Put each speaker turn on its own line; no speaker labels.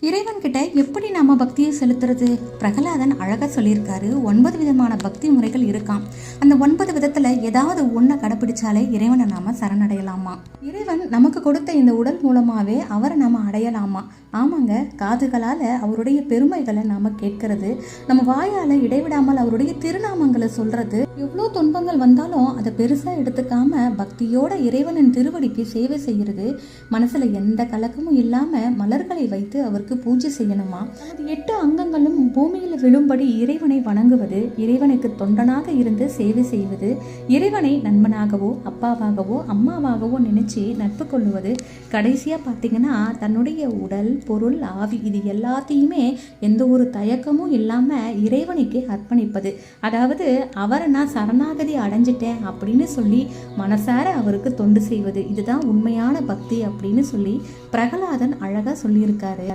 இறைவன் கிட்ட எப்படி நம்ம பக்தியை செலுத்துறது? பிரகலாதன் அழகாக சொல்லியிருக்காரு. ஒன்பது விதமான பக்தி முறை விதங்கள் இருக்காம். அந்த ஒன்பது விதத்துல ஏதாவது ஒன்றை கடைப்பிடிச்சாலே இறைவனை நாம சரணடையலாமா? இறைவன் நமக்கு கொடுத்த இந்த உடல் மூலமாவே அவரை நாம அடையலாமா? ஆமாங்க காதுகளால அவருடைய பெருமைகளை நாம கேட்கறது நம்ம வாயால இடைவிடாமல் அவருடைய திருநாமங்களை சொல்றது எவ்வளோ துன்பங்கள் வந்தாலும் அதை பெருசா எடுத்துக்காம பக்தியோட இறைவனின் திருவடிக்கு சேவை செய்யறது மனசுல எந்த கலக்கமும் இல்லாம மலர்களை வைத்து அவருக்கு பூஜை செய்யணுமா? எட்டு அங்கங்களும் பூமியில் விழும்படி இறைவனை வணங்குவது இறைவனுக்கு நண்பனாக இருந்து சேவை செய்வது இறைவனை நண்பனாகவோ அப்பாவாகவோ அம்மாவாகவோ நினைச்சு நட்பு கொள்ளுவது கடைசியாக பார்த்தீங்கன்னா தன்னுடைய உடல் பொருள் ஆவி இது எல்லாத்தையுமே எந்த ஒரு தயக்கமும் இல்லாமல் இறைவனுக்கு அர்ப்பணிப்பது. அதாவது அவரை நான் சரணாகதி அடைஞ்சிட்டேன் அப்படின்னு சொல்லி மனசார அவருக்கு தொண்டு செய்வது. இதுதான் உண்மையான பக்தி அப்படின்னு சொல்லி பிரகலாதன் அழகாக சொல்லியிருக்காரு.